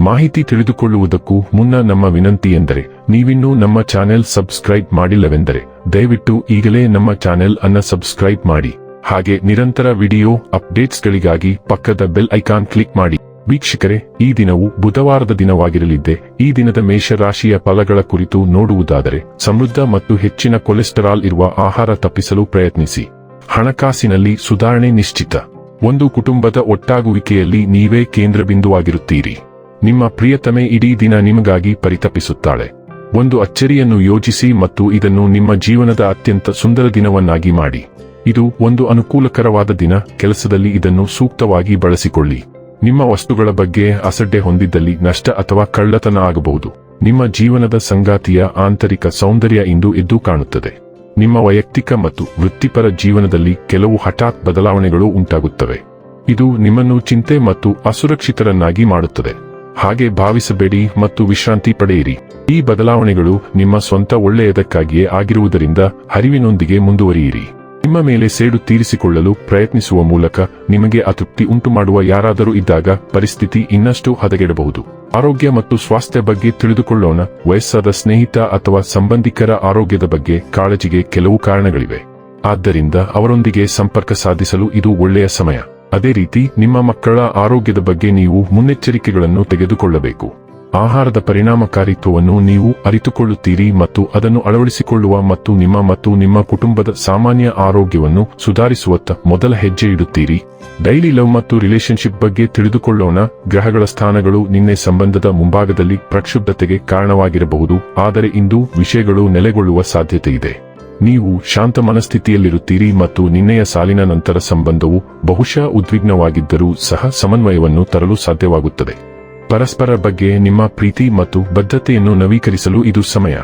ಮಾಹಿತಿ ತಿಳಿದುಕೊಳ್ಳುವುದಕ್ಕೂ ಮುನ್ನ ನಮ್ಮ ವಿನಂತಿ ಎಂದರೆ, ನೀವಿನ್ನೂ ನಮ್ಮ ಚಾನೆಲ್ ಸಬ್ಸ್ಕ್ರೈಬ್ ಮಾಡಿಲ್ಲವೆಂದರೆ, ದಯವಿಟ್ಟು ಈಗಲೇ ನಮ್ಮ ಚಾನೆಲ್ ಅನ್ನ ಸಬ್ಸ್ಕ್ರೈಬ್ ಮಾಡಿ. ಹಾಗೆ ನಿರಂತರ ವಿಡಿಯೋ ಅಪ್ಡೇಟ್ಸ್ಗಳಿಗಾಗಿ ಪಕ್ಕದ ಬೆಲ್ ಐಕಾನ್ ಕ್ಲಿಕ್ ಮಾಡಿ. ವೀಕ್ಷಕರೇ, ಈ ದಿನವು ಬುಧವಾರದ ದಿನವಾಗಿರಲಿದ್ದೆ, ಈ ದಿನದ ಮೇಷರಾಶಿಯ ಫಲಗಳ ಕುರಿತು ನೋಡುವುದಾದರೆ, ಸಮೃದ್ಧ ಮತ್ತು ಹೆಚ್ಚಿನ ಕೊಲೆಸ್ಟರಾಲ್ ಇರುವ ಆಹಾರ ತಪ್ಪಿಸಲು ಪ್ರಯತ್ನಿಸಿ. ಹಣಕಾಸಿನಲ್ಲಿ ಸುಧಾರಣೆ ನಿಶ್ಚಿತ. ಒಂದು ಕುಟುಂಬದ ಒಟ್ಟಾಗುವಿಕೆಯಲ್ಲಿ ನೀವೇ ಕೇಂದ್ರ ಬಿಂದುವಾಗಿರುತ್ತೀರಿ ನಿಮ್ಮ ಪ್ರಿಯತಮೆ ಇಡೀ ದಿನ ನಿಮಗಾಗಿ ಪರಿತಪಿಸುತ್ತಾಳೆ. ಒಂದು ಅಚ್ಚರಿಯನ್ನು ಯೋಜಿಸಿ ಮತ್ತು ಇದನ್ನು ನಿಮ್ಮ ಜೀವನದ ಅತ್ಯಂತ ಸುಂದರ ದಿನವನ್ನಾಗಿ ಮಾಡಿ. ಇದು ಒಂದು ಅನುಕೂಲಕರವಾದ ದಿನ, ಕೆಲಸದಲ್ಲಿ ಇದನ್ನು ಸೂಕ್ತವಾಗಿ ಬಳಸಿಕೊಳ್ಳಿ. ನಿಮ್ಮ ವಸ್ತುಗಳ ಬಗ್ಗೆ ಅಸಡ್ಡೆ ಹೊಂದಿದ್ದಲ್ಲಿ ನಷ್ಟ ಅಥವಾ ಕಳ್ಳತನ ಆಗಬಹುದು. ನಿಮ್ಮ ಜೀವನದ ಸಂಗಾತಿಯ ಆಂತರಿಕ ಸೌಂದರ್ಯ ಇಂದು ಎದ್ದು ಕಾಣುತ್ತದೆ. ನಿಮ್ಮ ವೈಯಕ್ತಿಕ ಮತ್ತು ವೃತ್ತಿಪರ ಜೀವನದಲ್ಲಿ ಕೆಲವು ಹಠಾತ್ ಬದಲಾವಣೆಗಳು ಉಂಟಾಗುತ್ತವೆ. ಇದು ನಿಮ್ಮನ್ನು ಚಿಂತೆ ಮತ್ತು ಅಸುರಕ್ಷಿತರನ್ನಾಗಿ ಮಾಡುತ್ತದೆ. ಹಾಗೆ ಭಾವಿಸಬೇಡಿ ಮತ್ತು ವಿಶ್ರಾಂತಿ ಪಡೆಯಿರಿ. ಈ ಬದಲಾವಣೆಗಳು ನಿಮ್ಮ ಸ್ವಂತ ಒಳ್ಳೆಯದಕ್ಕಾಗಿಯೇ ಆಗಿರುವುದರಿಂದ ಹರಿವಿನೊಂದಿಗೆ ಮುಂದುವರಿಯಿರಿ. ನಿಮ್ಮ ಮೇಲೆ ಸೇಡು ತೀರಿಸಿಕೊಳ್ಳಲು ಪ್ರಯತ್ನಿಸುವ ಮೂಲಕ ನಿಮಗೆ ಅತೃಪ್ತಿ ಉಂಟುಮಾಡುವ ಯಾರಾದರೂ ಇದ್ದಾಗ ಪರಿಸ್ಥಿತಿ ಇನ್ನಷ್ಟು ಹದಗೆಡಬಹುದು. ಆರೋಗ್ಯ ಮತ್ತು ಸ್ವಾಸ್ಥ್ಯ ಬಗ್ಗೆ ತಿಳಿದುಕೊಳ್ಳೋಣ. ವಯಸ್ಸಾದ ಸ್ನೇಹಿತ ಅಥವಾ ಸಂಬಂಧಿಕರ ಆರೋಗ್ಯದ ಬಗ್ಗೆ ಕಾಳಜಿಗೆ ಕೆಲವು ಕಾರಣಗಳಿವೆ. ಆದ್ದರಿಂದ ಅವರೊಂದಿಗೆ ಸಂಪರ್ಕ ಸಾಧಿಸಲು ಇದು ಒಳ್ಳೆಯ ಸಮಯ. ಅದೇ ರೀತಿ ನಿಮ್ಮ ಮಕ್ಕಳ ಆರೋಗ್ಯದ ಬಗ್ಗೆ ನೀವು ಮುನ್ನೆಚ್ಚರಿಕೆಗಳನ್ನು ತೆಗೆದುಕೊಳ್ಳಬೇಕು. ಆಹಾರದ ಪರಿಣಾಮಕಾರಿತ್ವವನ್ನು ನೀವು ಅರಿತುಕೊಳ್ಳುತ್ತೀರಿ ಮತ್ತು ಅದನ್ನು ಅಳವಡಿಸಿಕೊಳ್ಳುವ ಮತ್ತು ನಿಮ್ಮ ಮತ್ತು ನಿಮ್ಮ ಕುಟುಂಬದ ಸಾಮಾನ್ಯ ಆರೋಗ್ಯವನ್ನು ಸುಧಾರಿಸುವತ್ತ ಮೊದಲ ಹೆಜ್ಜೆ ಇಡುತ್ತೀರಿ. ಡೈಲಿ ಲವ್ ಮತ್ತು ರಿಲೇಶನ್ಶಿಪ್ ಬಗ್ಗೆ ತಿಳಿದುಕೊಳ್ಳೋಣ. ಗ್ರಹಗಳ ಸ್ಥಾನಗಳು ನಿನ್ನೆ ಸಂಬಂಧದ ಮುಂಭಾಗದಲ್ಲಿ ಪ್ರಕ್ಷುಬ್ಧತೆಗೆ ಕಾರಣವಾಗಿರಬಹುದು. ಆದರೆ ಇಂದು ವಿಷಯಗಳು ನೆಲೆಗೊಳ್ಳುವ ಸಾಧ್ಯತೆ ಇದೆ ನೀವು ಶಾಂತ ಮನಸ್ಥಿತಿಯಲ್ಲಿರುತ್ತೀರಿ ಮತ್ತು ನಿನ್ನೆಯ ಸಾಲಿನ ನಂತರ ಸಂಬಂಧವು ಬಹುಶಃ ಉದ್ವಿಗ್ನವಾಗಿದ್ದರೂ ಸಹ ಸಮನ್ವಯವನ್ನು ತರಲು ಸಾಧ್ಯವಾಗುತ್ತದೆ. ಪರಸ್ಪರ ಬಗ್ಗೆ ನಿಮ್ಮ ಪ್ರೀತಿ ಮತ್ತು ಬದ್ಧತೆಯನ್ನು ನವೀಕರಿಸಲು ಇದು ಸಮಯ.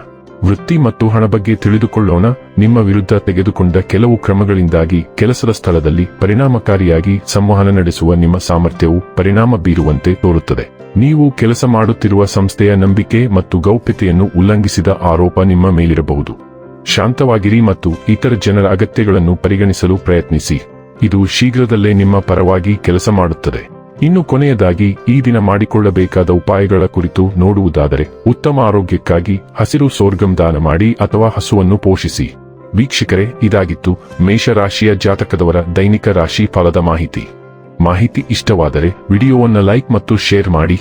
ವೃತ್ತಿ ಮತ್ತು ಹಣ ಬಗ್ಗೆ ತಿಳಿದುಕೊಳ್ಳೋಣ. ನಿಮ್ಮ ವಿರುದ್ಧ ತೆಗೆದುಕೊಂಡ ಕೆಲವು ಕ್ರಮಗಳಿಂದಾಗಿ ಕೆಲಸದ ಸ್ಥಳದಲ್ಲಿ ಪರಿಣಾಮಕಾರಿಯಾಗಿ ಸಂವಹನ ನಡೆಸುವ ನಿಮ್ಮ ಸಾಮರ್ಥ್ಯವು ಪರಿಣಾಮ ಬೀರುವಂತೆ ತೋರುತ್ತದೆ. ನೀವು ಕೆಲಸ ಮಾಡುತ್ತಿರುವ ಸಂಸ್ಥೆಯ ನಂಬಿಕೆ ಮತ್ತು ಗೌಪ್ಯತೆಯನ್ನು ಉಲ್ಲಂಘಿಸಿದ ಆರೋಪ ನಿಮ್ಮ ಮೇಲಿರಬಹುದು. ಶಾಂತವಾಗಿರಿ ಮತ್ತು ಇತರ ಜನರ ಅಗತ್ಯಗಳನ್ನು ಪರಿಗಣಿಸಲು ಪ್ರಯತ್ನಿಸಿ. ಇದು ಶೀಘ್ರದಲ್ಲೇ ನಿಮ್ಮ ಪರವಾಗಿ ಕೆಲಸ ಮಾಡುತ್ತದೆ. ಇನ್ನು ಕೊನೆಯದಾಗಿ, ಈ ದಿನ ಮಾಡಿಕೊಳ್ಳಬೇಕಾದ ಉಪಾಯಗಳ ಕುರಿತು ನೋಡುವುದಾದರೆ, ಉತ್ತಮ ಆರೋಗ್ಯಕ್ಕಾಗಿ ಹಸಿರು ಸೋರ್ಗಂ ದಾನ ಮಾಡಿ ಅಥವಾ ಹಸುವನ್ನು ಪೋಷಿಸಿ. ವೀಕ್ಷಕರೇ, ಇದಾಗಿತ್ತು ಮೇಷರಾಶಿಯ ಜಾತಕದವರ ದೈನಿಕ ರಾಶಿ ಫಲದ ಮಾಹಿತಿ. ಮಾಹಿತಿ ಇಷ್ಟವಾದರೆ, ವಿಡಿಯೋವನ್ನು ಲೈಕ್ ಮತ್ತು ಶೇರ್ ಮಾಡಿ.